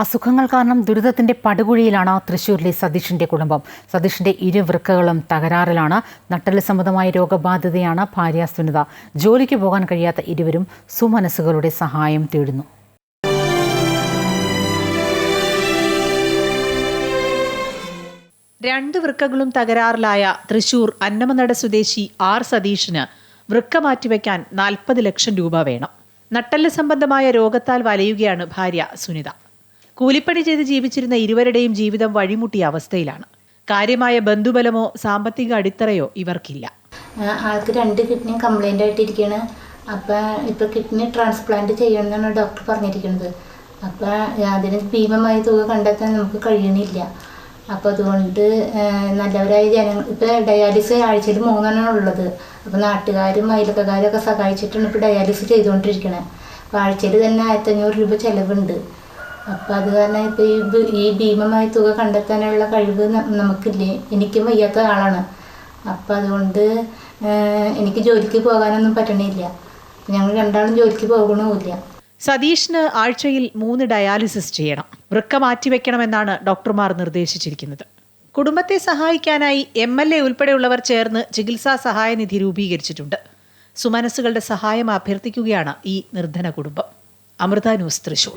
അസുഖങ്ങൾ കാരണം ദുരിതത്തിന്റെ പടുകുഴിയിലാണ് തൃശൂരിലെ സതീഷിന്റെ കുടുംബം. സതീഷിന്റെ ഇരുവൃക്കകളും തകരാറിലാണ് നട്ടൽ സംബന്ധമായ രോഗബാധിതയാണ് ഭാര്യ സുനിത. ജോലിക്ക് പോകാൻ കഴിയാത്ത ഇരുവരും സുമനസ്സുകളുടെ സഹായം തേടുന്നു. രണ്ട് വൃക്കകളും തകരാറിലായ തൃശൂർ അന്നമനട സ്വദേശി ആർ സതീഷിന് വൃക്ക മാറ്റിവെക്കാൻ നാൽപ്പത് ലക്ഷം രൂപ വേണം. നട്ടൽ സംബന്ധമായ രോഗത്താൽ വലയുകയാണ് ഭാര്യ സുനിത. കൂലിപ്പണി ചെയ്ത് ജീവിച്ചിരുന്ന ഇരുവരുടെയും ജീവിതം വഴിമുട്ടിയ അവസ്ഥയിലാണ്. കാര്യമായ ബന്ധുബലമോ സാമ്പത്തിക അടിത്തറയോ ഇവർക്കില്ല. ആൾക്ക് രണ്ട് കിഡ്നി കംപ്ലൈന്റ് ആയിട്ടിരിക്കുകയാണ് അപ്പം ഇപ്പോൾ കിഡ്നി ട്രാൻസ്പ്ലാന്റ് ചെയ്യണമെന്നാണ് ഡോക്ടർ പറഞ്ഞിരിക്കുന്നത് അപ്പം അതിന് ഭീമമായ തുക കണ്ടെത്താൻ നമുക്ക് കഴിയണില്ല. അപ്പോൾ അതുകൊണ്ട് നല്ലവരായ ജനങ്ങൾ ഇപ്പോൾ ഡയാലിസിസ് ആഴ്ചയിൽ മൂന്നെണ്ണം ഉള്ളത്. അപ്പോൾ നാട്ടുകാരും അയലക്കാരും ഒക്കെ സഹായിച്ചിട്ടാണ് ഇപ്പോൾ ഡയാലിസിസ് ചെയ്തുകൊണ്ടിരിക്കണേ അപ്പോൾ ആഴ്ചയിൽ തന്നെ ആയിരത്തഞ്ഞൂറ് രൂപ ചിലവുണ്ട്. അപ്പം അത് കാരണം ഇപ്പോൾ ഈ ഈ ഭീമമായ തുക കണ്ടെത്താനുള്ള കഴിവ് നമുക്കില്ലേ? എനിക്കും വയ്യാത്ത ആളാണ്. അപ്പം അതുകൊണ്ട് എനിക്ക് ജോലിക്ക് പോകാനൊന്നും പറ്റണില്ല. ഞങ്ങൾ രണ്ടാളും ജോലിക്ക് പോകണമില്ല സതീഷിന് ആഴ്ചയിൽ മൂന്ന് ഡയാലിസിസ് ചെയ്യണം. വൃക്ക മാറ്റിവെക്കണമെന്നാണ് ഡോക്ടർമാർ നിർദ്ദേശിച്ചിരിക്കുന്നത്. കുടുംബത്തെ സഹായിക്കാനായി എം എൽ എ ഉൾപ്പെടെയുള്ളവർ ചേർന്ന് ചികിത്സാ സഹായ നിധി രൂപീകരിച്ചിട്ടുണ്ട്. സുമനസ്സുകളുടെ സഹായം അഭ്യർത്ഥിക്കുകയാണ് ഈ നിർധന കുടുംബം. അമൃത ന്യൂസ് തൃശൂർ.